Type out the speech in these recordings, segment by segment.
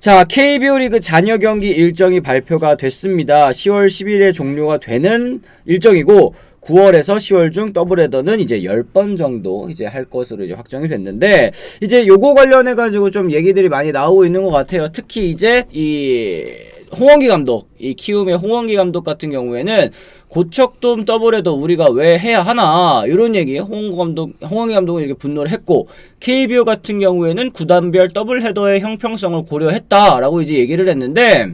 자, KBO 리그 잔여 경기 일정이 발표가 됐습니다. 10월 10일에 종료가 되는 일정이고 9월에서 10월 중 더블헤더는 이제 10번 정도 이제 할 것으로 이제 확정이 됐는데 이제 요거 관련해 가지고 좀 얘기들이 많이 나오고 있는 것 같아요. 특히 이제 이 홍원기 감독, 이 키움의 홍원기 감독 같은 경우에는 고척돔 더블헤더 우리가 왜 해야 하나 이런 얘기 홍 감독 홍원기 감독은 이렇게 분노를 했고 KBO 같은 경우에는 구단별 더블 헤더의 형평성을 고려했다라고 이제 얘기를 했는데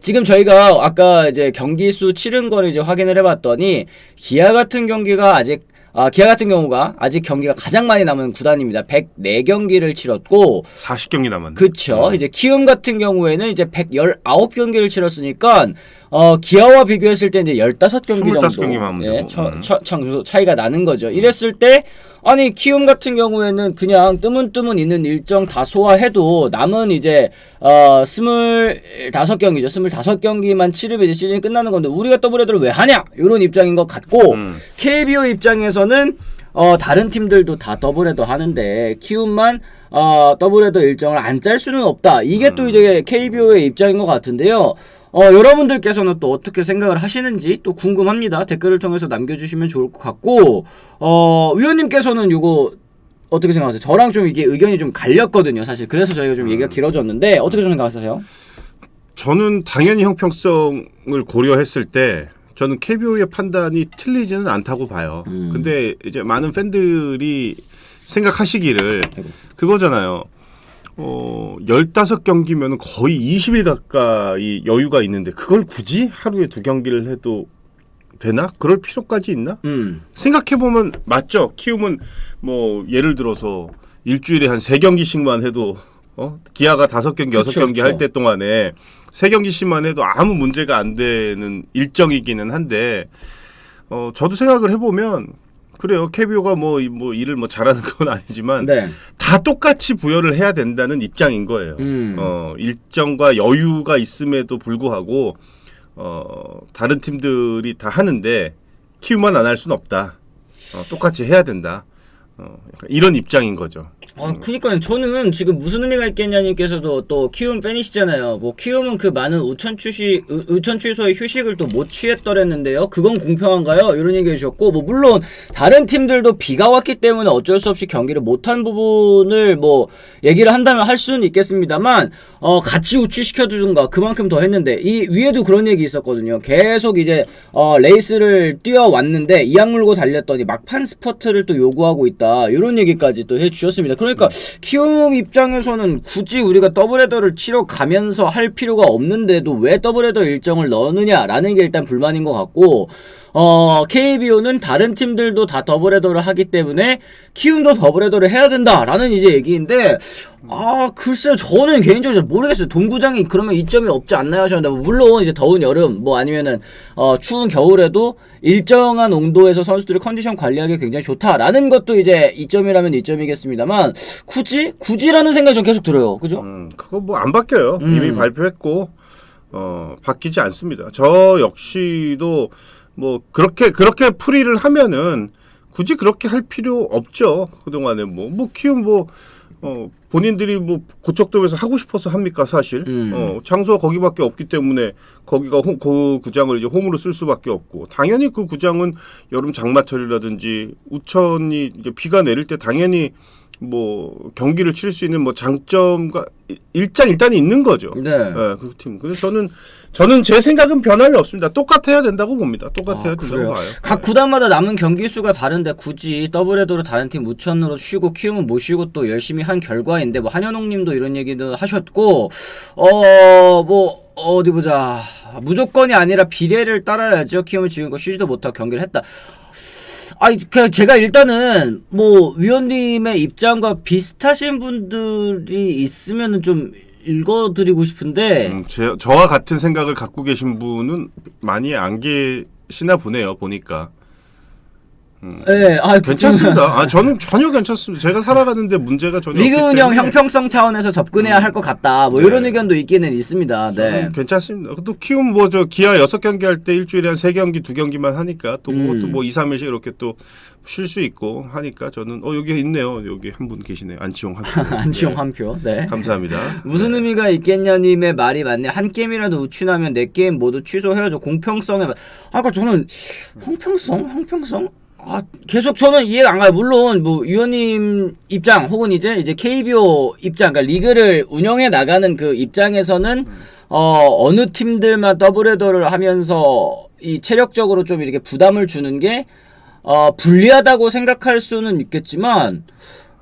지금 저희가 아까 이제 경기 수 치른 거를 이제 확인을 해봤더니 기아 같은 경기가 아직 아 기아 같은 경우가 아직 경기가 가장 많이 남은 구단입니다. 104경기를 치렀고 40경기 남았네. 그쵸. 이제 키움 같은 경우에는 이제 119경기를 치렀으니까 어 기아와 비교했을 때 이제 15경기 정도 25경기만 하면 예, 되고. 차, 음. 차, 차이가 나는 거죠. 이랬을 때 아니 키움 같은 경우에는 그냥 뜨문뜨문 있는 일정 다 소화해도 남은 이제 어 스물다섯 경기죠. 스물다섯 경기만 치르면 이제 시즌이 끝나는 건데 우리가 더블헤더를 왜 하냐? 이런 입장인 것 같고 음. KBO 입장에서는 어 다른 팀들도 다 더블헤더 하는데 키움만 어 더블헤더 일정을 안 짤 수는 없다. 이게 또 이제 KBO의 입장인 것 같은데요. 어 여러분들께서는 또 어떻게 생각을 하시는지 또 궁금합니다. 댓글을 통해서 남겨주시면 좋을 것 같고 어 위원님께서는 요거 어떻게 생각하세요? 저랑 좀 이게 의견이 좀 갈렸거든요, 사실. 그래서 저희가 좀 얘기가 길어졌는데 어떻게 좀 생각하세요? 저는 당연히 형평성을 고려했을 때 저는 KBO의 판단이 틀리지는 않다고 봐요. 음. 근데 이제 많은 팬들이 생각하시기를 아이고. 그거잖아요. 어, 15경기면 거의 20일 가까이 여유가 있는데 그걸 굳이 하루에 두 경기를 해도 되나? 그럴 필요까지 있나? 음. 생각해 보면 맞죠. 키움은 뭐 예를 들어서 일주일에 한 세 경기씩만 해도 어? 기아가 다섯 경기 여섯 경기. 할 때 동안에 세 경기씩만 해도 아무 문제가 안 되는 일정이기는 한데 어 저도 생각을 해보면 그래요. KBO가 뭐, 이- 뭐 일을 뭐 잘하는 건 아니지만 네. 다 똑같이 부여를 해야 된다는 입장인 거예요. 음. 어, 일정과 여유가 있음에도 불구하고 어, 다른 팀들이 다 하는데 키움만 안 할 수는 없다. 어, 똑같이 해야 된다. 어, 이런 입장인 거죠. 아, 그니까요. 저는 지금 무슨 의미가 있겠냐님께서도 또 키움 팬이시잖아요. 뭐 키움은 그 많은 우천 우- 우천 취소의 휴식을 또 못 취했더랬는데요. 그건 공평한가요? 이런 얘기 해 주셨고 뭐 물론 다른 팀들도 비가 왔기 때문에 어쩔 수 없이 경기를 못한 부분을 뭐 얘기를 한다면 할 수는 있겠습니다만 어 같이 우치시켜 주든가 그만큼 더 했는데 이 위에도 그런 얘기 있었거든요. 계속 이제 어 레이스를 뛰어왔는데 이악 물고 달렸더니 막판 스퍼트를 또 요구하고 있다. 이런 얘기까지 또 해주셨습니다. 그러니까 키움 입장에서는 굳이 우리가 더블헤더를 치러 가면서 할 필요가 없는데도 왜 더블헤더 일정을 넣느냐라는 게 일단 불만인 것 같고 어 KBO는 다른 팀들도 다 더블 헤더를 하기 때문에 키움도 더블 헤더를 해야 된다라는 이제 얘기인데 아 글쎄요 저는 개인적으로 잘 모르겠어요 동구장이 그러면 이점이 없지 않나요 하셨는데 뭐 물론 이제 더운 여름 뭐 아니면은 어 추운 겨울에도 일정한 온도에서 선수들의 컨디션 관리하기 굉장히 좋다라는 것도 이제 이점이라면 이점이겠습니다만 굳이 굳이라는 생각이 좀 계속 들어요 그죠? 음, 그거 뭐 안 바뀌어요. 음. 이미 발표했고 어, 바뀌지 않습니다. 저 역시도 뭐 그렇게 그렇게 풀이를 하면은 굳이 그렇게 할 필요 없죠. 그동안에 뭐뭐 키움 뭐 어, 본인들이 뭐 고척돔에서 하고 싶어서 합니까 사실? 음. 어, 장소가 거기밖에 없기 때문에 거기가 호, 그 구장을 이제 홈으로 쓸 수밖에 없고 당연히 그 구장은 여름 장마철이라든지 우천이 이제 비가 내릴 때 당연히 뭐 경기를 치를 수 있는 뭐 장점과 일- 일장 일단이 있는 거죠. 네. 예, 그 팀. 근데 저는 저는 제 생각은 변함이 없습니다. 똑같아야 된다고 봅니다. 똑같아야 아, 된다고 그래요? 봐요. 각 구단마다 남은 경기 수가 다른데 굳이 더블헤더로 다른 팀 우천으로 쉬고 키움은 못 쉬고 또 열심히 한 결과인데 뭐 한현홍님도 이런 얘기도 하셨고 어뭐 어디 보자 무조건이 아니라 비례를 따라야죠 키움은 지금껏 쉬지도 못하고 경기를 했다. 아니 그 제가 일단은 뭐 위원님의 입장과 비슷하신 분들이 있으면은 좀 읽어드리고 싶은데 음, 제, 저와 같은 생각을 갖고 계신 분은 많이 안 계시나 보네요. 보니까. 음. 예, 아, 괜찮습니다. 아 저는 전혀 괜찮습니다. 제가 살아가는데 문제가 전혀 리그 없기 운영 때문에 형평성 차원에서 접근해야 할 것 같다. 뭐 네. 이런 의견도 있기는 있습니다. 네. 저는 괜찮습니다. 또 키움 뭐 저 기아 여섯 경기 할 때 일주일에 한 세 경기 두 경기만 하니까 또 그것도 음. 뭐 2, 3일씩 이렇게 또 쉴 수 있고 하니까 저는 어 여기 있네요. 여기 한 분 계시네요. 안치홍 한 분. 안치홍 네. 한 표. 네. 감사합니다. 무슨 의미가 있겠냐님의 말이 맞네. 한 게임이라도 우춘하면 네 게임 모두 취소해야죠. 공평성에. 맞- 아까 저는 형평성, 형평성. 아 계속 저는 이해가 안 가요. 물론 뭐 위원님 입장 혹은 이제 이제 KBO 입장, 그러니까 리그를 운영해 나가는 그 입장에서는 어 어느 팀들만 더블헤더를 하면서 이 체력적으로 좀 이렇게 부담을 주는 게 어, 불리하다고 생각할 수는 있겠지만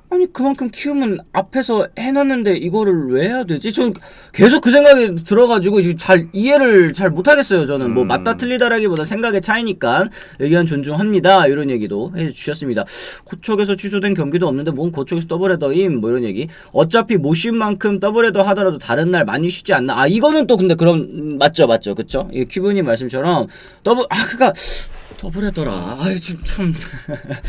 아니 그만큼 키우면 앞에서 해놨는데 이거를 왜 해야 되지? 전 계속 그 생각이 들어가지고 잘 이해를 잘 못하겠어요. 저는 뭐 음. 맞다 틀리다라기보다 생각의 차이니까 의견 존중합니다. 이런 얘기도 해주셨습니다. 고척에서 취소된 경기도 없는데 뭔 고척에서 더블헤더임 뭐 이런 얘기. 어차피 못 쉰 만큼 더블헤더 하더라도 다른 날 많이 쉬지 않나? 아 이거는 또 근데 그럼 음, 맞죠, 맞죠, 그쵸? 이 큐브님 말씀처럼 더블 아 그니까. 더블헤더라. 아유 지금 참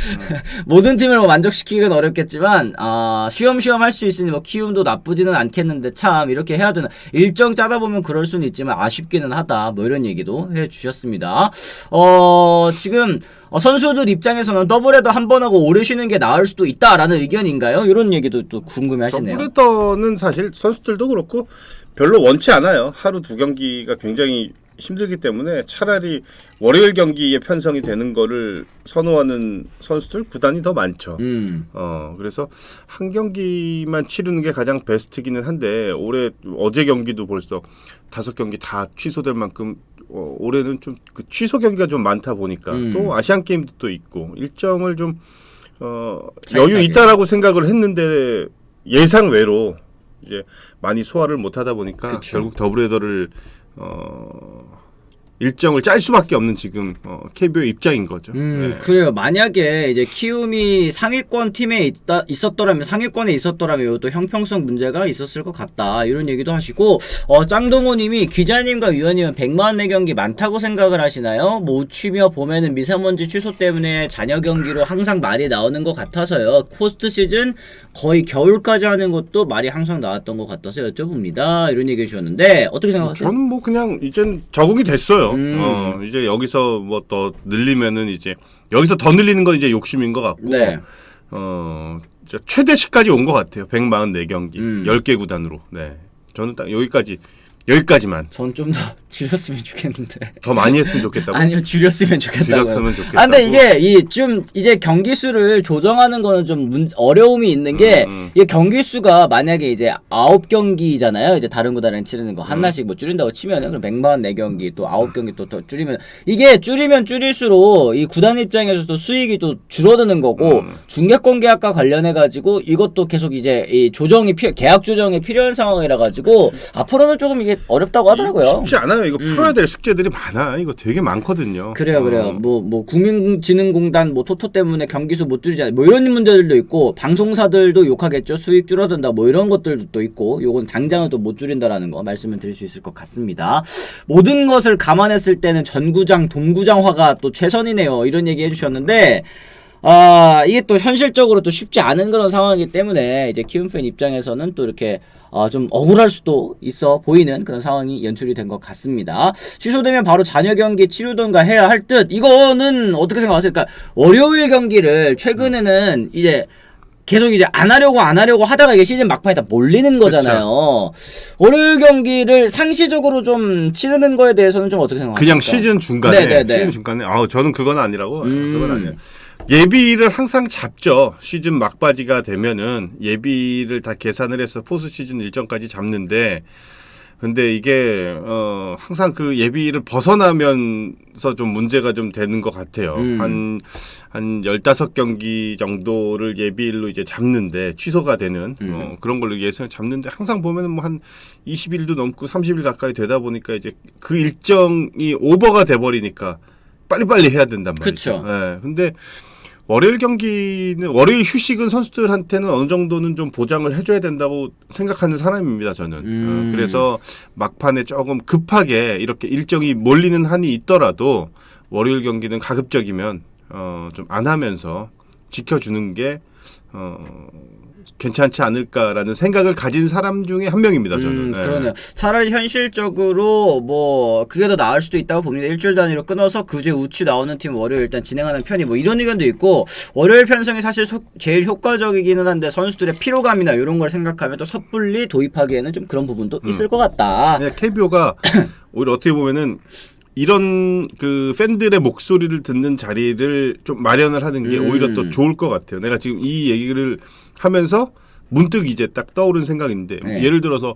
모든 팀을 뭐 만족시키기는 어렵겠지만 아 쉬엄쉬엄 할 수 있으니 뭐 키움도 나쁘지는 않겠는데 참 이렇게 해야 되나 일정 짜다 보면 그럴 수는 있지만 아쉽기는 하다 뭐 이런 얘기도 해주셨습니다. 어 지금 어, 선수들 입장에서는 더블헤더 한 번 하고 오래 쉬는 게 나을 수도 있다라는 의견인가요? 이런 얘기도 또 궁금해하시네요. 더블헤더는 사실 선수들도 그렇고 별로 원치 않아요. 하루 두 경기가 굉장히 힘들기 때문에 차라리 월요일 경기에 편성이 되는 거를 선호하는 선수들 구단이 더 많죠. 음. 어 그래서 한 경기만 치르는 게 가장 베스트기는 한데 올해 어제 경기도 벌써 다섯 경기 다 취소될 만큼 어, 올해는 좀 그 취소 경기가 좀 많다 보니까 음. 또 아시안 게임도 또 있고 일정을 좀 어. 여유 있다라고 생각을 했는데 예상 외로 이제 많이 소화를 못 하다 보니까 그쵸. 결국 더블헤더를 어, 일정을 짤 수밖에 없는 지금 어, KBO 입장인 거죠. 음, 네. 그래요. 만약에 이제 키움이 상위권 팀에 있다, 있었더라면, 상위권에 있었더라면 이것도 형평성 문제가 있었을 것 같다. 이런 얘기도 하시고, 어, 짱동호 님이 기자님과 위원님은 100만 내 경기 많다고 생각을 하시나요? 뭐, 우치며 보면은 미세먼지 취소 때문에 잔여 경기로 항상 말이 나오는 것 같아서요. 코스트 시즌 거의 겨울까지 하는 것도 말이 항상 나왔던 것 같아서 여쭤봅니다. 이런 얘기 해주셨는데, 어떻게 생각하세요? 저는 뭐 그냥 이젠 적응이 됐어요. 음. 어, 이제 여기서 뭐 더 늘리면은 이제 여기서 더 늘리는 건 이제 욕심인 것 같고, 네. 어, 최대시까지 온 것 같아요. 144경기, 음. 10개 구단으로. 네. 저는 딱 여기까지, 여기까지만. 전 좀 더 줄였으면 좋겠는데. 더 많이 했으면 좋겠다고. 아니요 줄였으면 좋겠다고요. 줄였으면 좋겠다고. 아 근데 이게 이 좀 이제 경기 수를 조정하는 거는 좀 문, 어려움이 있는 게 음, 음. 이게 경기 수가 만약에 이제 아홉 경기잖아요. 이제 다른 구단이랑 치르는 거 음. 하나씩 뭐 줄인다고 치면은 그럼 100만 네 경기 또 아홉 경기 또 더 줄이면 이게 줄이면 줄일수록 이 구단 입장에서도 수익이 또 줄어드는 거고 음. 중계권 계약과 관련해 가지고 이것도 계속 이제 이 조정이 필 계약 조정이 필요한 상황이라 가지고 앞으로는 조금 이게 어렵다고 하더라고요. 쉽지 않아요. 이거 음. 풀어야 될 숙제들이 많아. 이거 되게 많거든요. 그래요, 그래요. 어. 뭐, 뭐, 국민진흥공단, 뭐, 토토 때문에 경기수 못 줄이잖아요. 뭐, 이런 문제들도 있고, 방송사들도 욕하겠죠. 수익 줄어든다. 뭐, 이런 것들도 또 있고, 요건 당장은 또 못 줄인다라는 거 말씀을 드릴 수 있을 것 같습니다. 모든 것을 감안했을 때는 전구장, 동구장화가 또 최선이네요. 이런 얘기 해주셨는데, 아, 이게 또 현실적으로 또 쉽지 않은 그런 상황이기 때문에, 이제 키움 팬 입장에서는 또 이렇게, 어, 좀 억울할 수도 있어 보이는 그런 상황이 연출이 된 것 같습니다. 취소되면 바로 잔여 경기 치르던가 해야 할 듯. 이거는 어떻게 생각하세요? 그러니까 월요일 경기를 최근에는 이제 계속 이제 안 하려고 안 하려고 하다가 이게 시즌 막판에 다 몰리는 거잖아요. 월요일 경기를 상시적으로 좀 치르는 거에 대해서는 좀 어떻게 생각하세요? 그냥 시즌 중간에 네네네. 시즌 중간에 아 저는 그건 아니라고 음. 그건 아니에요. 예비를 항상 잡죠. 시즌 막바지가 되면은 예비를 다 계산을 해서 포스 시즌 일정까지 잡는데 근데 이게 어 항상 그 예비를 벗어나면서 좀 문제가 좀 되는 것 같아요. 음. 한한 15경기 정도를 예비일로 이제 잡는데 취소가 되는 음. 어, 그런 걸로 예선을 잡는데 항상 보면은 뭐 한 20일도 넘고 30일 가까이 되다 보니까 이제 그 일정이 오버가 돼 버리니까 빨리빨리 해야 된단 말이죠. 그쵸. 예. 근데 월요일 경기는 월요일 휴식은 선수들한테는 어느 정도는 좀 보장을 해줘야 된다고 생각하는 사람입니다. 저는. 음. 어, 그래서 막판에 조금 급하게 이렇게 일정이 몰리는 한이 있더라도 월요일 경기는 가급적이면 어, 좀 안 하면서 지켜주는 게 어, 괜찮지 않을까라는 생각을 가진 사람 중에 한 명입니다. 저는. 음, 네. 그러네요. 차라리 현실적으로 뭐 그게 더 나을 수도 있다고 봅니다. 일주일 단위로 끊어서 그제 우치 나오는 팀 월요일 일단 진행하는 편이 뭐 이런 의견도 있고 월요일 편성이 사실 소- 제일 효과적이기는 한데 선수들의 피로감이나 이런 걸 생각하면 또 섣불리 도입하기에는 좀 그런 부분도 음. 있을 것 같다. 그냥 KBO가 오히려 어떻게 보면은 이런 그 팬들의 목소리를 듣는 자리를 좀 마련을 하는 게 음. 오히려 더 좋을 것 같아요. 내가 지금 이 얘기를 하면서 문득 이제 딱 떠오른 생각인데 네. 예를 들어서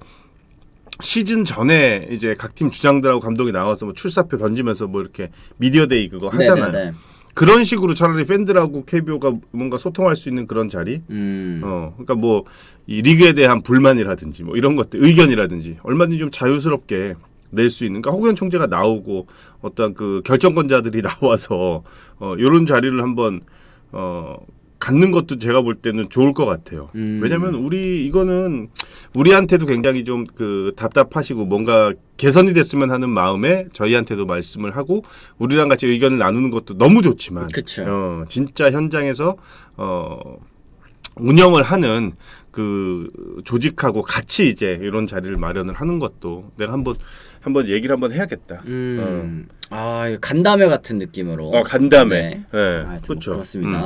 시즌 전에 이제 각 팀 주장들하고 감독이 나와서 뭐 출사표 던지면서 뭐 이렇게 미디어데이 그거 하잖아요. 네네네. 그런 식으로 차라리 팬들하고 KBO가 뭔가 소통할 수 있는 그런 자리. 음. 어, 그러니까 뭐 이 리그에 대한 불만이라든지 뭐 이런 것들 의견이라든지 얼마든지 좀 자유스럽게 낼 수 있는. 그러니까 허구현 총재가 나오고 어떤 그 결정권자들이 나와서 어 이런 자리를 한번 어 갖는 것도 제가 볼 때는 좋을 것 같아요. 음. 왜냐면 우리 이거는 우리한테도 굉장히 좀 그 답답하시고 뭔가 개선이 됐으면 하는 마음에 저희한테도 말씀을 하고 우리랑 같이 의견을 나누는 것도 너무 좋지만 그쵸. 어, 진짜 현장에서 어 운영을 하는 그 조직하고 같이 이제 이런 자리를 마련을 하는 것도 내가 한번 한번 얘기를 한번 해야겠다. 음. 아, 이거 간담회 같은 느낌으로. 어 간담회. 네. 예, 아, 좀 그렇죠. 그렇습니다. 음.